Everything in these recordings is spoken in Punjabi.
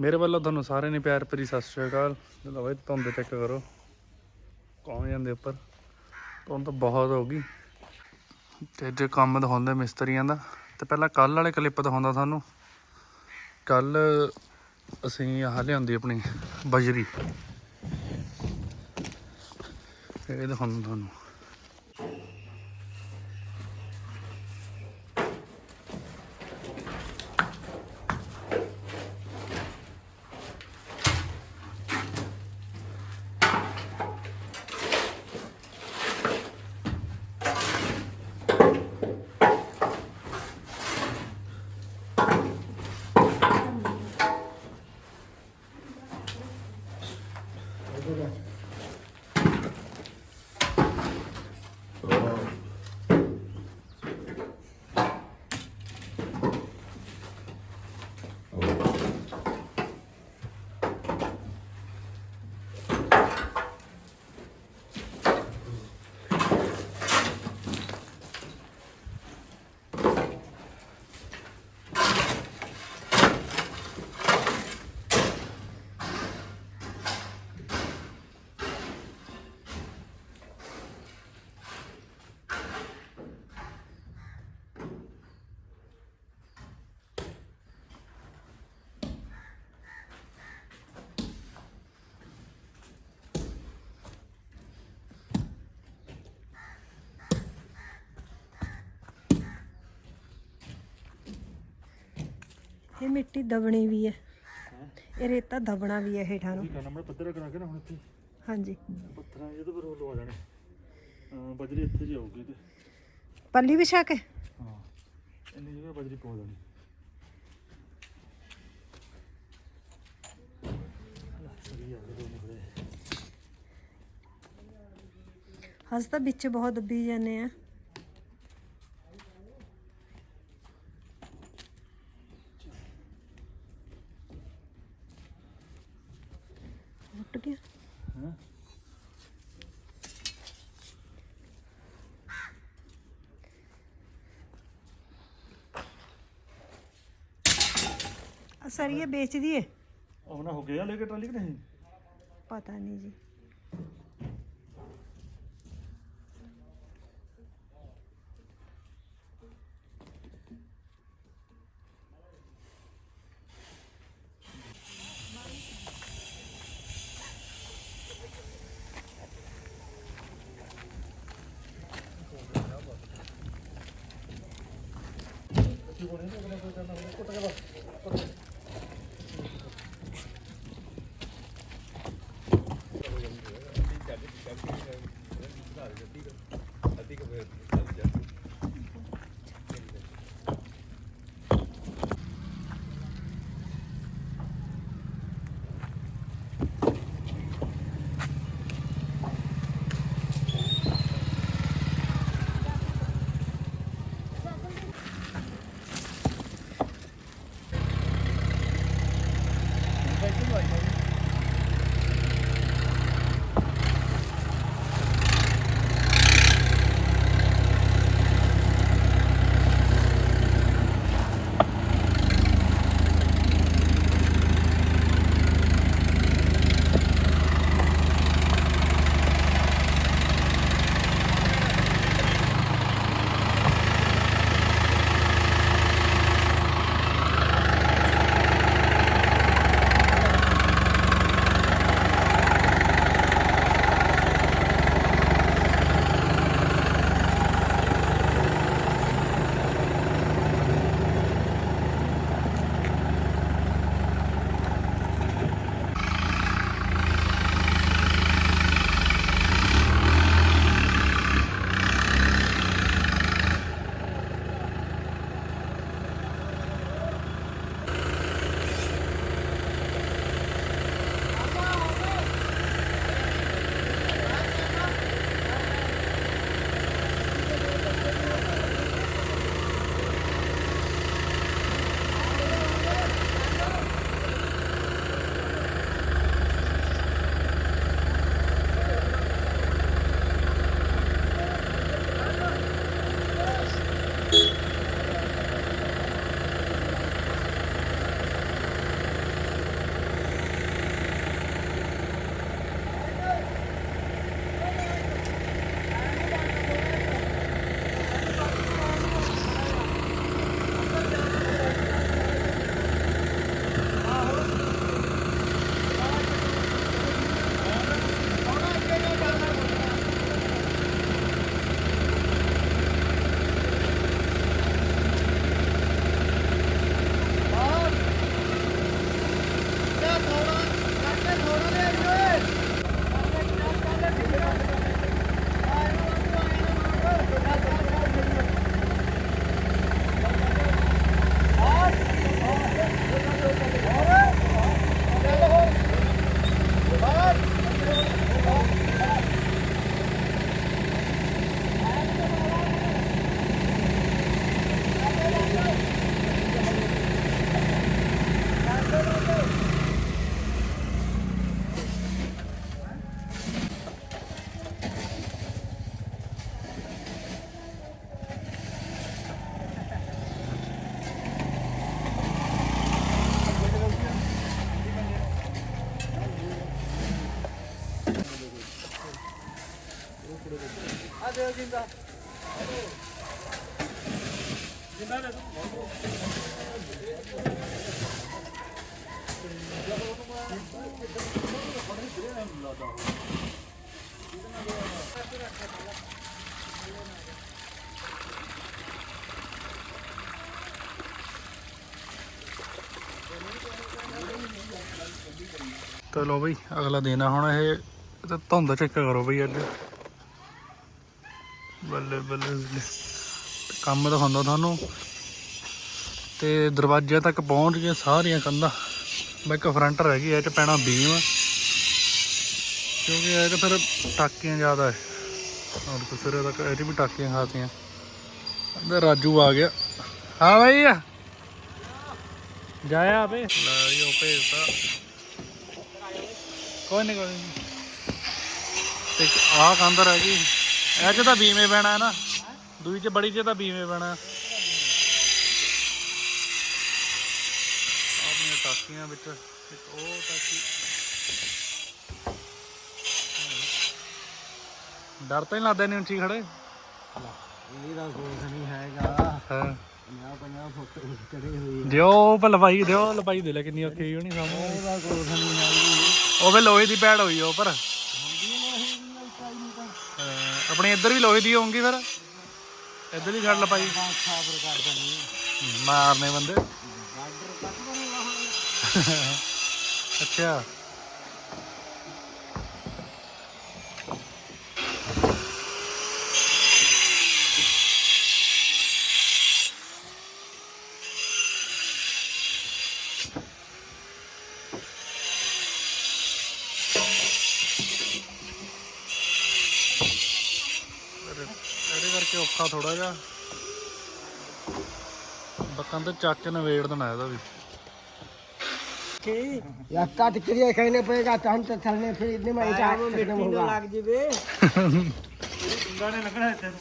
ਮੇਰੇ ਵੱਲੋਂ ਤੁਹਾਨੂੰ ਸਾਰਿਆਂ ਨੇ ਪਿਆਰ ਭਰੀ ਸਤਿ ਸ਼੍ਰੀ ਅਕਾਲ। ਲਓ ਬਈ, ਧੁੰਦ ਚੈੱਕ ਕਰੋ। ਕੌਣ ਜਾਂਦੇ ਉੱਪਰ? ਧੁੰਦ ਬਹੁਤ ਹੋ ਗਈ ਤੇ ਜੇ ਕੰਮ ਦਿਖਾਉਂਦੇ ਮਿਸਤਰੀਆਂ ਦਾ, ਤੇ ਪਹਿਲਾਂ ਕੱਲ ਵਾਲੇ ਕਲਿੱਪ ਦਿਖਾਉਂਦਾ ਤੁਹਾਨੂੰ। ਕੱਲ ਅਸੀਂ ਆਹ ਲਿਆਂਦੀ ਆਪਣੀ ਬਜਰੀ। ਇਹ ਦਿਖਾਉਂਦਾ ਤੁਹਾਨੂੰ। ਇਹ ਮਿੱਟੀ ਦਬਣੀ ਵੀ ਹੈ। ਇਹ ਰੇਤਾ ਦਬਣਾ ਵੀ ਹੈ ਹੇਠਾਂ ਨੂੰ। ਕਰਨਾ ਮੈਂ ਪੱਧਰ ਕਰਾ ਕੇ ਨਾ ਹੁਣ ਇੱਥੇ? ਹਾਂਜੀ। ਪੱਥਰਾਂ ਜਿਹਦੇ ਪਰ ਉਹ ਲਵਾ ਜਾਣੇ। ਹਾਂ ਬਜਰੀ ਇੱਥੇ ਜੀ ਆਊਗੀ ਤੇ। ਪੱਲੀ ਵਿਛਾ ਕੇ? ਹਾਂ ਇੰਨੀ ਜਗ੍ਹਾ ਬਜਰੀ ਪਾ ਦੇਣੀ। ਆ ਹਸ ਤਾਂ ਵਿੱਚ ਬਹੁਤ ਦੱਬੀ ਜਾਂਦੇ ਆ ਉੱਟ ਗਿਆ। ਹਾਂ ਸਰੀਏ ਵੇਚ ਦੀਏ ਉਹ ਨਾ ਹੋ ਗਿਆ ਲੈ ਕੇ ਟਰਾਲੀ ਕਿ ਨਹੀਂ? ਪਤਾ ਨਹੀਂ ਜੀ। ਜਿੰਦਾ ਜਿੰਦਾ ਦੇ ਚਲੋ ਬਈ, ਅਗਲਾ ਦੇਣਾ ਹੁਣ ਇਹ ਇਹ ਤਾਂ ਧੁੰਦ ਚੈੱਕ ਕਰੋ ਬਈ ਅੱਜ। ਬੱਲੇ ਬੱਲੇ। ਬੱਲੇ ਕੰਮ ਦਿਖਾਉਂਦਾ ਤੁਹਾਨੂੰ। ਤੇ ਦਰਵਾਜ਼ੇ ਤੱਕ ਪਹੁੰਚ ਗਏ ਸਾਰੀਆਂ ਕੰਧਾਂ। ਮੈਂ ਇੱਕ ਫਰੰਟ ਰਹਿ ਗਈ, ਇਹ ਚ ਪੈਣਾ ਬੀਮ ਕਿਉਂਕਿ ਇਹ ਤਾਂ ਫਿਰ ਟਾਕੀਆਂ ਜ਼ਿਆਦਾ ਹੈ। ਔਰ ਕੁਸਰੇ ਤੱਕ ਇਹ 'ਚ ਵੀ ਟਾਕੀਆਂ ਖਾਸੀਆਂ। ਅੰਦਰ ਰਾਜੂ ਆ ਗਿਆ। ਹਾਂ ਬਈ। ਜਾਇਆ ਆਪੇ। ਲੈ ਜੀ, ਉਹ ਭੇਜਤਾ। ਕੋਈ ਨਹੀਂ ਕੋਈ ਨਹੀਂ ਤੇ ਆਹ ਕੰਧ ਰਹਿ ਗਈ। ਇਹ ਚ ਤਾਂ ਬੀਮੇ ਪੈਣਾ ਹੈ ਨਾ। ਦੂਈ ਚ ਬੜੀ ਚ ਤਾਂ ਬੀਮੇ ਪੈਣਾ ਆਪਣੀਆਂ ਟਾਕੀਆਂ ਵਿੱਚ ਇੱਕ ਉਹ ਟਾਕੀ। ਡਰ ਤਾਂ ਨਹੀਂ ਲੱਗਦਾ ਨਹੀਂ ਉੱਚੀ ਖੜੇ। ਇਹਦਾ ਕੁਝ ਨਹੀਂ ਹੈਗਾ। ਹਾਂ। 50 50 ਫੁੱਟ ਚੜੇ ਹੋਈ ਦਿਓ ਪਰ ਲਵਾਈ ਦਿਓ ਲਵਾਈ ਦੇ ਲੈ ਕਿੰਨੀ ਔਖੀ ਹੋਣੀ ਕੁਝ ਨਹੀਂ ਹੈਗੀ। ਉਹ ਵੀ ਲੋਹੇ ਦੀ ਪੈੜ ਹੋਈ ਉਹ ਪਰ ਹੁੰਦੀ ਨਹੀਂ ਇਹ ਚਾਈ ਨਹੀਂ ਤਾਂ ਹਾਂ, ਆਪਣੇ ਇੱਧਰ ਵੀ ਲੋਹੇ ਦੀ ਹੋਊਗੀ ਫਿਰ? ਇੱਧਰ ਹੀ ਛੱਡ ਲਪਾਈ ਸਾਬਰ ਕਰ ਦਣੀ ਮਾਰਨੇ ਬੰਦੇ। ਅੱਛਾ ਇਹਦੇ ਇਹਦੇ ਕਰਕੇ ਔਖਾ ਥੋੜਾ ਜਿਹਾ ਬੱਕਾਂ ਤੇ ਚੱਕ ਕੇ ਨਵੇੜ ਦੇਣਾ ਇਹਦਾ ਵੀ या काट क्रिया कहने पड़ेगा तो हम तो चलने फिर इतने में इधर खत्म होगा लग जीवे गाने लगना है चल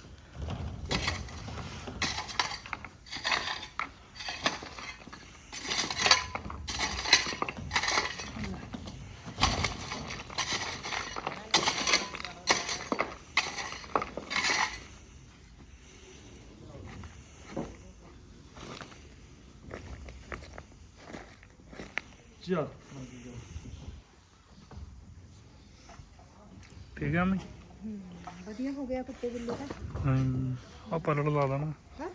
ਠੀਕ ਆ ਮੈਂ ਵਧੀਆ ਹੋ ਗਿਆ ਕੁੱਤੇ ਬਿੱਲੇ ਦਾ ਹਮ ਆ ਪਲੜ ਲਾ ਦੇਣਾ ਹੈਂ?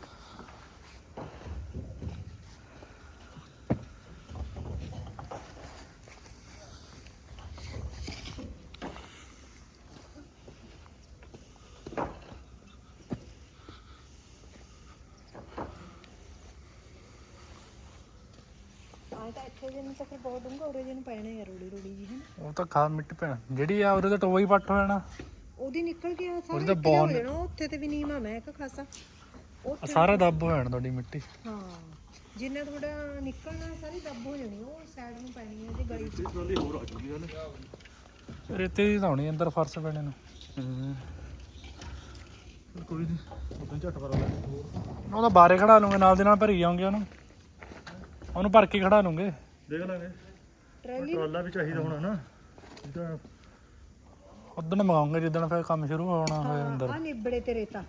ਆਹ ਤਾਂ ਇੱਥੇ ਜਿਹਨੂੰ ਜਾਊਂਗਾ ਉਰੇ ਜਿਹਨੂੰ ਪੈਣੇ ਆ ਰੋੜੀ ਰੋੜੀ ਜੀ ਉਹ ਤਾਂ ਖਾ ਮਿੱਟ ਪੈਣ ਜਿਹੜੀ ਆ ਉਹਦੇ ਤਾਂ ਟੋਆ ਹੀ ਪੱਟ ਹੋ ਉਹਦੀ ਨਿਕਲ ਗਿਆ ਉਹਦੇ ਸਾਰਾ ਤਾਂ ਬਹੁਤ ਨੇ। ਉੱਥੇ ਤੇ ਵੀ ਨੀਮਾ ਮੈਂ ਇੱਕ ਖਾਸਾ। ਆ ਸਾਰਾ ਦੱਬ ਹੋ ਜਾਣਾ ਤੁਹਾਡੀ ਮਿੱਟੀ। ਹਾਂ ਜਿੰਨਾ ਤੁਹਾਡਾ ਨਿਕਲਣਾ ਸਾਰੀ ਦੱਬ ਹੋ ਜਾਣੀ ਉਹ ਸਾਈਡ ਨੂੰ ਪੈਣੀ ਹੈ ਤੇ ਗਲੀ ਚ। ਰੇਤੇ ਦੀ ਤਾਂ ਅੰਦਰ ਫਰਸ਼ ਪੈਣੇ ਨੂੰ। ਕੋਈ ਨਹੀਂ ਉਦੋਂ ਝੱਟ ਪਰ ਉਹਦਾ ਬਾਰੇ ਖੜਾ ਲੂੰਗੇ ਨਾਲ ਦੇ ਨਾਲ ਭਰੀ ਜਾਉਂਗੇ ਉਹਨੂੰ। ਉਹਨੂੰ ਭਰ ਕੇ ਖੜਾ ਲੂੰਗੇ ਦੇਖ ਲਾਂਗੇ। ਟਰਾਲੀ ਟਰਾਲਾ ਵੀ ਚਾਹੀਦਾ ਹੋਣਾ ਨਾ। ਇਹਦਾ ਉਦੋਂ ਮੰਗਾਉਂਗੇ ਜਿੱਦਣ ਫਿਰ ਕੰਮ ਸ਼ੁਰੂ ਹੋਣਾ ਹੋਇਆ ਅੰਦਰ। ਆ ਨਿਬੜੇ ਤੇ। ਰੇਤਾ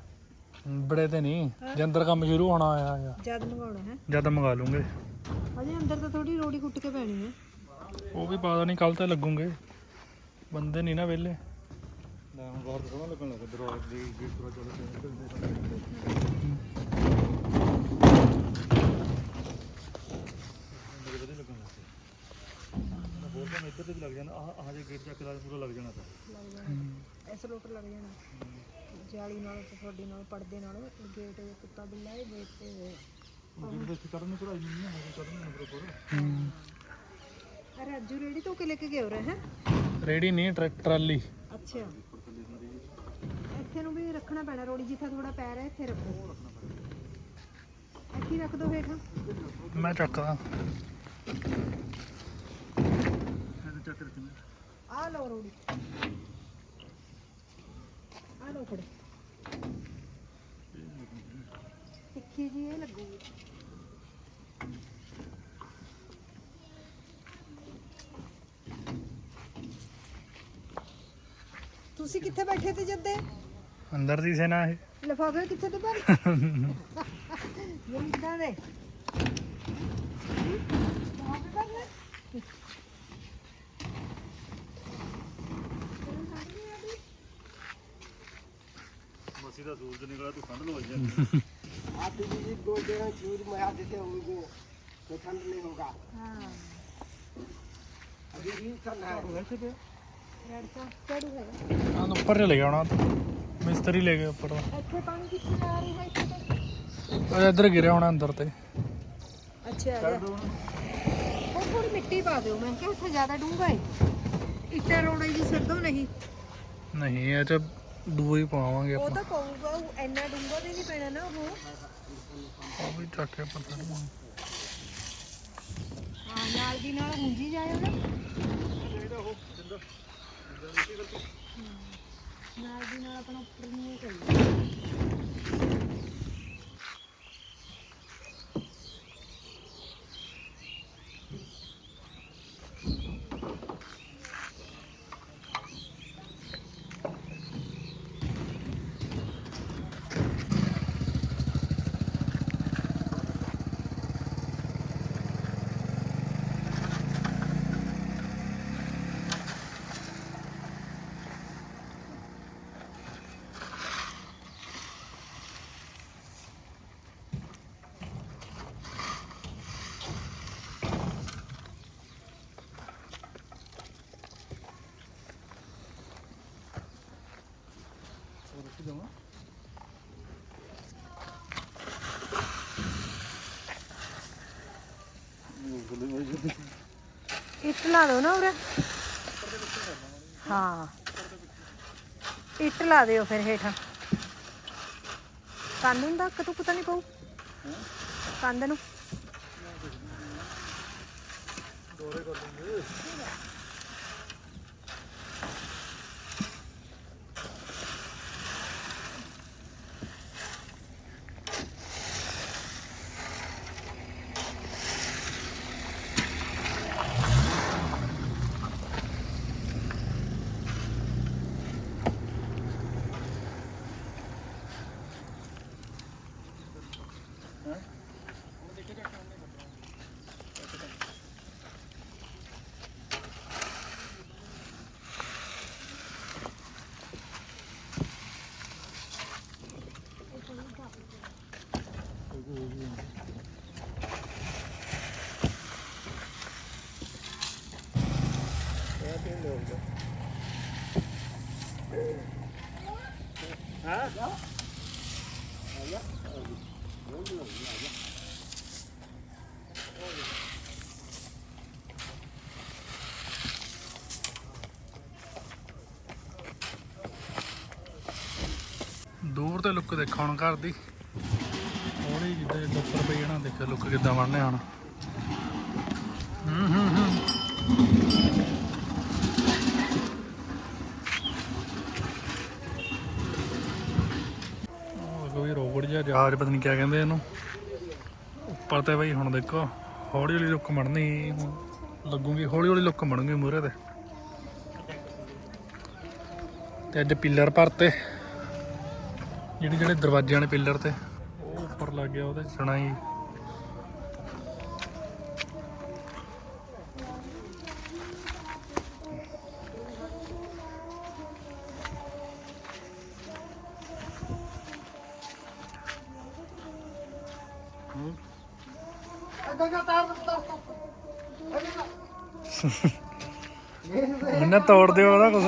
ਬੜੇ ਤੇ ਨਹੀਂ ਜੇ ਅੰਦਰ ਕੰਮ ਸ਼ੁਰੂ ਹੋਣਾ ਹੋਇਆ ਆ ਜਦ ਮੰਗਾਉਣਾ ਹੈ। ਜਦ ਮੰਗਾ ਲੂੰਗੇ। ਹਜੇ ਅੰਦਰ ਤਾਂ ਥੋੜੀ ਰੋੜੀ ਕੁੱਟ ਕੇ ਪੈਣੀ ਹੈ। ਉਹ ਵੀ ਪਤਾ ਨਹੀਂ ਕੱਲ ਤੇ ਲੱਗੂਗੇ। ਬੰਦੇ ਨਹੀਂ ਨਾ ਵਿਹਲੇ। ਨਾ ਬਾਹਰ ਸੋਹਣਾ ਲੱਗਣ ਲੱਗਾ ਦਰਵਾਜ਼ੇ ਦੀ ਜਿਹੜਾ ਚਲੋ ਤੁਹਾਨੂੰ ਇੱਧਰ ਤੇ ਵੀ ਲੱਗ ਜਾਣਾ ਆਹ ਆਹ ਜੇ ਗੇਟ ਚੱਕ ਦਾ ਪੂਰਾ ਲੱਗ ਜਾਣਾ ਤਾਂ। ਇਸ ਲੋਟ ਲੱਗ ਜਾਣਾ। ਜਾਲੀ ਨਾਲ ਤੇ ਤੁਹਾਡੀ ਨਾਲ ਪਰਦੇ ਨਾਲ ਗੇਟ ਦੇ ਕੁੱਤਾ ਬਿੱਲਾ ਇਹ ਗੇਟ ਤੇ ਗੇਟ ਦੇ ਇੱਥੇ ਕਰਨ ਨੂੰ ਚੜਾਈ ਨਹੀਂ ਹੈ ਚੜਨ ਨੂੰ ਬਰੋਬਰ ਅਰੇ ਅੱਜੂ ਰੇੜੀ ਤੋਂ ਕਿ ਲੈ ਕੇ ਗਏ ਹੋ ਰਹੇ ਹੈ? ਰੇੜੀ ਨਹੀਂ ਟਰਾਲੀ। ਅੱਛਾ। ਇੱਥੇ ਨੂੰ ਵੀ ਰੱਖਣਾ ਪੈਣਾ ਰੋੜੀ ਜਿੱਥੇ ਥੋੜਾ ਪੈਰ ਹੈ ਇੱਥੇ ਰੱਖੋ। ਇੱਥੇ ਰੱਖ ਦੋ ਹੇਠਾਂ। ਮੈਂ ਚੱਕਦਾ। ਚੱਕ ਰੱਖਣਾ ਆ ਲਓ ਰੋੜੀ ਆ ਲਓ ਫੜ ਤਿੱਖੀ ਜੀ ਇਹ ਲੱਗੂਗੀ ਤੁਸੀਂ ਕਿੱਥੇ ਬੈਠੇ ਤੇ ਜੱਦੇ ਅੰਦਰ ਦੀ ਸੈਨਾ ਇਹ ਲਿਫਾਫੇ ਕਿੱਥੇ ਤੇ ਭਰ ਜਿੰਦਾਂ ਦੇ ਲਿਫਾਫੇ ਭਰ ਲੈ आप दीदी दो जगह चूज में हाथ देते होंगे तो ठंड नहीं होगा ਹਾਂ अभी भी ठंड है ਰੜ ਚਾ ਚੜੂ ਹੈਗਾ ਆਹ ਉੱਪਰ ਚਲੇ ਗਿਆ ਹੁਣ ਮਿਸਤਰੀ ਲੈ ਗਿਆ ਉੱਪਰ ਇੱਥੇ ਪਾਣੀ ਕਿੱਥੇ ਆ ਰਿਹਾ ਹੈ ਇੱਥੇ ਤਾਂ ਉਹ ਇੱਧਰ ਗਿਰਿਆ ਹੋਣਾ ਅੰਦਰ ਤੇ ਅੱਛਾ ਆ ਉਹ ਥੋੜੀ ਮਿੱਟੀ ਪਾ ਦਿਓ ਮੈਂ ਕਿਹਾ ਉੱਥੇ ਜ਼ਿਆਦਾ ਡੂੰਘਾ ਹੈ ਇੱਟਾਂ ਰੋੜੇ ਜੀ ਸਿਰ ਦੋ ਨਹੀਂ ਨਹੀਂ ਇਹ ਚ ਦੂਆ ਹੀ ਪਾਵਾਂਗੇ ਉਹ ਆਪਾਂ। ਤਾਂ ਕਹੂਗਾ ਉਹ ਇੰਨਾ ਡੂੰਘਾ ਵੀ ਨਹੀਂ ਪੈਣਾ ਨਾ ਉਹ। ਉਹ ਵੀ ਚੱਕ ਕੇ ਪਤਾ ਨਹੀਂ ਹਾਂ ਨਾਲ ਦੀ ਨਾਲ ਹੁੰਜੀ ਜਾਇਓ ਨਾ ਨਾਲ ਦੀ ਨਾਲ ਆਪਣਾ ਉੱਪਰ ਨੂੰ ਕਰੀਏ। ਇੱਟ ਲਾ ਦਿਓ ਨਾ ਉਰੇ। ਹਾਂ। ਇੱਟ ਲਾ ਦਿਓ ਫਿਰ ਹੇਠਾਂ। ਕੰਧ ਨੂੰ ਧੱਕ ਤੂੰ ਪਤਾ ਨਹੀਂ ਪਊ? ਕੰਧ ਨੂੰ। ਦੂਰ ਤੇ ਲੁੱਕ ਦੇਖੋ ਹੁਣ ਘਰ ਦੀ। ਹੌਲੀ ਜਿੱਦਾਂ ਜਿੱਦਾਂ ਪਈ ਜਾਣਾ ਦੇਖੋ ਲੁੱਕ ਕਿੱਦਾਂ ਬਣਨੇ ਹੁਣ। ਹੂੰ ਹੂੰ। ਜਹਾਜ਼ ਪਤਾ ਨਹੀਂ ਕਿਆ ਕਹਿੰਦੇ ਇਹਨੂੰ। ਉੱਪਰ ਤੇ ਬਈ ਹੁਣ ਦੇਖੋ, ਹੌਲੀ ਹੌਲੀ ਲੁੱਕ ਮੜਨੀ ਲੱਗੂਗੀ, ਹੌਲੀ ਹੌਲੀ ਲੁੱਕ ਬਣੂਗੀ ਮੂਹਰੇ ਤੇ। ਤੇ ਅੱਜ ਪਿੱਲਰ ਭਰਤੇ। ਜਿਹੜੇ ਜਿਹੜੇ ਦਰਵਾਜ਼ਿਆਂ ਨੇ ਪਿੱਲਰ ਤੇ, ਉਹ ਉੱਪਰ ਲੱਗ ਗਿਆ ਉਹਦੇ ਸੁਣਾਈ। ਇਹਨੇ ਤੋੜ ਦਿਓ ਉਹਦਾ ਕੁਛ।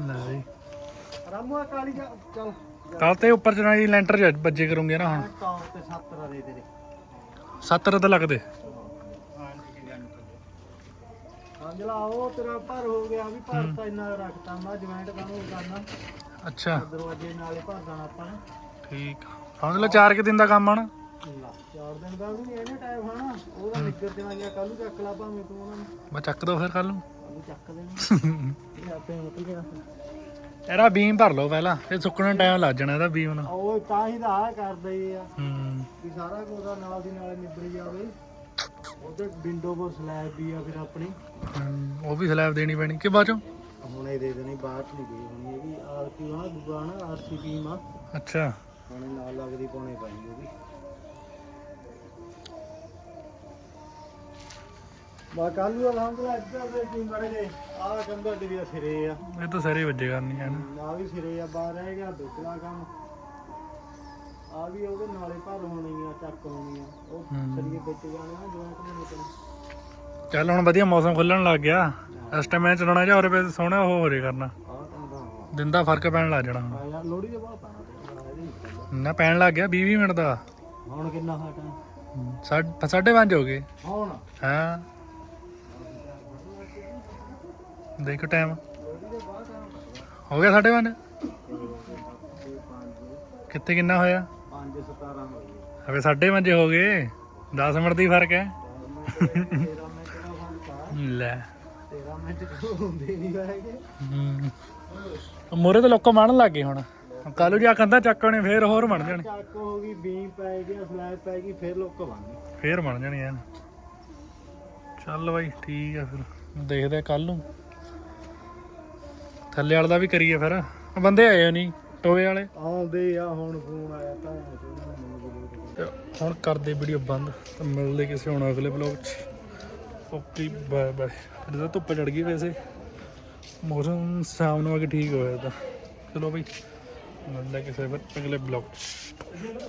ਲੈ ਜੀ। ਕਾਲੀ ਜਾ ਚਲ। ਕੱਲ ਤੇ ਉੱਪਰ ਚੜਾਈ ਲੈਂਟਰ ਵੱਜੇ ਕਰੂੰਗੇ ਨਾ ਹੁਣ। 70 ਦੇ ਦੇ 70 ਤਾਂ ਲੱਗਦੇ। ਸਮਝ ਉਹ ਤੇਰਾ ਭਰ ਹੋ ਗਿਆ ਵੀ ਭਰ ਤਾਂ ਇੰਨਾ ਰੱਖਤਾ ਮੈਂ ਜੁਆਇੰਟ ਕਾਹਨੂੰ ਕਰਨਾ। ਅੱਛਾ। ਦਰਵਾਜ਼ੇ ਨਾਲੇ ਭਰ ਦੇਣਾ ਆਪਾਂ ਠੀਕ ਸਮਝ ਲਾ 4 ਕਿ ਦਿਨ ਦਾ ਕੰਮ ਆਣਾ ਲਾ ਦਿਨ ਦਾ ਵੀ ਨਹੀਂ ਇਹਨੇ ਟਾਈਮ ਹੋਣਾ ਉਹਦਾ ਨਿੱਗਰ ਤੇ ਵਾਂਗਿਆ ਕੱਲ ਨੂੰ ਚੱਕ ਲਾ ਭਾਵੇਂ ਤੂੰ ਉਹਨਾਂ ਨੂੰ। ਮੈਂ ਚੱਕ ਦੋ ਫਿਰ ਕੱਲ ਨੂੰ। ਚੱਕ ਦੇਣਾ। ਇਹ ਆਪੇ ਨਿਕਲ ਗਿਆ। ਇਹਦਾ ਬੀਮ ਭਰ ਲਓ ਪਹਿਲਾਂ ਇਹ ਸੁੱਕਣ ਟਾਈਮ ਲੱਗ ਜਾਣਾ ਇਹਦਾ ਬੀਮ ਨਾਲ। ਉਹ ਤਾਂ ਹੀ ਤਾਂ ਆ ਕਰਦੇ ਆ। ਹੂੰ। ਵੀ ਸਾਰਾ ਕੁਝ ਨਾਲ ਦੀ ਨਾਲ ਨਿਬੜ ਜਾਵੇ। ਉਧਰ ਵਿੰਡੋ ਕੋ ਸਲੈਬ ਵੀ ਆ ਫਿਰ ਆਪਣੀ। ਹਮ, ਉਹ ਵੀ ਸਲੈਬ ਦੇਣੀ ਪੈਣੀ। ਕਿ ਬਾਅਦ ਚੋਂ? ਹੁਣ ਇਹ ਦੇ ਦੇਣੀ ਬਾਅਦ ਚ ਨਹੀਂ ਦੇ ਹੋਣੀ ਇਹ ਵੀ ਆਰਪੀ ਆ ਦੂਆ ਨਾ ਆਰਸੀਪੀ ਮਾ ਅੱਛਾ। ਹੁਣ ਨਾਲ ਲੱਗਦੀ ਪਾਉਣੀ ਪੈਣੀ ਉਹ ਵੀ ਮਾ ਕੱਲ ਨੂੰ ਅਲਹਮਦੁਲਿਲਾ ਇੱਧਰ ਦੇ। ਕੀ ਮਰੇ ਜੇ ਆ ਕੰਦਾ ਡਿਵੀਆ ਸਿਰੇ ਆ। ਇਹ ਤਾਂ ਸਾਰੇ ਵੱਜੇ ਕਰਨੀ ਹੈ ਨਾ। ਨਾ ਵੀ ਸਿਰੇ ਆ ਬਾਹਰ ਰਹਿ ਗਿਆ ਦੁੱਕਲਾ ਕੰਮ। ਆ ਵੀ ਉਹਦੇ ਨਾਲੇ ਭਰ ਹੋਣੀ ਆ ਚੱਕ ਹੋਣੀ ਆ ਉਹ ਸਰੀਏ ਵਿੱਚ ਜਾਣੇ ਜਿਵੇਂ ਕਿ ਨਿਕਲ ਚੱਲ ਹੁਣ ਵਧੀਆ ਮੌਸਮ ਖੁੱਲਣ ਲੱਗ ਗਿਆ। ਇਸ ਟਾਈਮ ਮੈਂ ਚਲਾਉਣਾ ਜਾਂ ਹੋਰ ਪੇ ਸੋਹਣਾ ਉਹ ਹੋਰੇ ਕਰਨਾ। ਆ ਤਾਂ ਦਾ ਦਿਨ ਦਾ ਫ਼ਰਕ ਪੈਣ ਲੱਗ ਜਾਣਾ। ਹੁਣ ਆ ਯਾਰ ਲੋੜੀ ਦੇ ਬਾਅਦ ਪਾਣਾ ਤੇ ਇਹਦੇ ਨਹੀਂ ਪੈਂਦਾ। ਨਾ ਪੈਣ ਲੱਗ ਗਿਆ 20 20 ਮਿੰਟ ਦਾ। ਹੁਣ ਕਿੰਨਾ ਹਟ ਸਾਢੇ ਸਾਢੇ ਪੰਜ ਹੋ ਗਏ। ਹੁਣ? ਹਾਂ। ਦੇਖੋ ਟਾਈਮ ਹੋ ਗਿਆ ਸਾਢੇ ਪੰਜ? ਕਿੱਥੇ ਕਿੰਨਾ ਹੋਇਆ? 5 17 ਹੋ ਗਏ। ਹਵੇ ਸਾਢੇ ਪੰਜ ਹੋ ਗਏ। 10 ਮਿੰਟ ਦੀ ਫ਼ਰਕ ਹੈ। 13 ਮਿੰਟ ਦਾ ਫ਼ਰਕ ਆ ਲੈ। 13 ਮਿੰਟ ਕਿਉਂ ਹੁੰਦੇ ਨਹੀਂ ਹੈਗੇ। ਮੋਰੇ ਤੇ ਲੋਕਾਂ ਮੰਨ ਲੱਗ ਗਏ ਹੁਣ। ਕੱਲੂ ਜਾ ਕੰਦਾ ਚੱਕਣੇ ਫੇਰ ਹੋਰ ਬਣ ਜਾਣੇ। ਚੱਕ ਹੋ ਗਈ ਬੀਮ ਪੈ ਗਿਆ ਸਲੈਬ ਪੈ ਗਈ ਫਿਰ ਲੋਕ ਬਣ ਗਏ ਫੇਰ ਬਣ ਜਾਣੀ ਐਨ। ਚੱਲ ਬਾਈ ਠੀਕ ਆ ਫਿਰ। ਦੇਖਦੇ ਕੱਲ ਨੂੰ। ਥੱਲੇ ਵਾਲਾ ਦਾ ਵੀ ਕਰੀਏ ਫਿਰ। ਬੰਦੇ ਆਏ ਨਹੀਂ। ਟੋਏ ਵਾਲੇ? ਆਉਂਦੇ ਆ ਹੁਣ ਫੋਨ ਆਇਆ ਤਾਂ ਤੇ ਹੁਣ ਕਰਦੇ ਵੀਡੀਓ ਬੰਦ ਤੇ ਮਿਲਦੇ ਕਿਸੇ ਹੁਣ ਅਗਲੇ ਵਲੌਗ 'ਚ। ਓਕੇ ਬਾਏ ਬਾਏ ਇਹਦਾ ਧੁੱਪ ਚੜ ਗਈ ਵੈਸੇ। ਮੌਸਮ ਸ਼ਾਮ ਨੂੰ ਆ ਕੇ ਠੀਕ ਹੋਇਆ ਤਾਂ। ਚਲੋ ਬਈ ਮਿਲਦੇ ਕਿਸੇ ਫਿਰ ਅਗਲੇ ਵਲੌਗ 'ਚ।